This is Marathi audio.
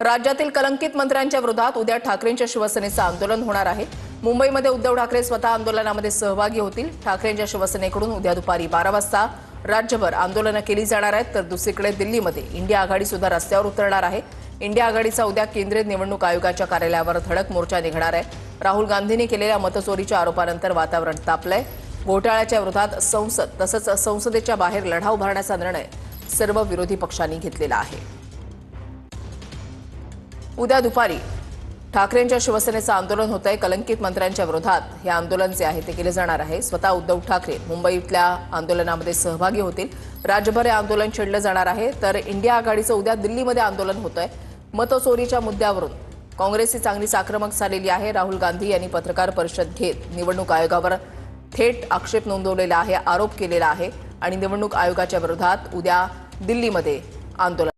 राज्यातील कलंकित मंत्र्यांच्या विरोधात उद्या ठाकरेंच्या शिवसेनेचं आंदोलन होणार आहे. मुंबईमध्ये उद्धव ठाकरे स्वतः आंदोलनामध्ये सहभागी होतील. ठाकरेंच्या शिवसेनेकडून उद्या दुपारी बारा वाजता राज्यभर आंदोलनं केली जाणार आहेत. तर दुसरीकडे दिल्लीमध्ये इंडिया आघाडी सुद्धा रस्त्यावर उतरणार आहे. इंडिया आघाडीचा उद्या केंद्रीय निवडणूक आयोगाच्या कार्यालयावर धडक मोर्चा निघणार आहे. राहुल गांधींनी केलेल्या मतचोरीच्या आरोपानंतर वातावरण तापलंय. घोटाळ्याच्या विरोधात संसद तसंच संसदेच्या बाहेर लढा उभारण्याचा निर्णय सर्व विरोधी पक्षांनी घेतलेला आहे. उद्या दुपारी ठाकरेंच्या शिवसेनेचं आंदोलन होत आहे कलंकित मंत्र्यांच्या विरोधात. हे आंदोलन जे आहे ते केले जाणार आहे. स्वतः उद्धव ठाकरे मुंबईतल्या आंदोलनामध्ये सहभागी होतील. राज्यभर हे आंदोलन छेडलं जाणार आहे. तर इंडिया आघाडीचं उद्या दिल्लीमध्ये आंदोलन होत आहे मतचोरीच्या मुद्द्यावरून काँग्रेसची चांगलीच आक्रमक झालेली आहे. राहुल गांधी यांनी पत्रकार परिषद घेत निवडणूक आयोगावर थेट आक्षेप नोंदवलेला आहे आरोप केलेला आहे आणि निवडणूक आयोगाच्या विरोधात उद्या दिल्लीमध्ये आंदोलन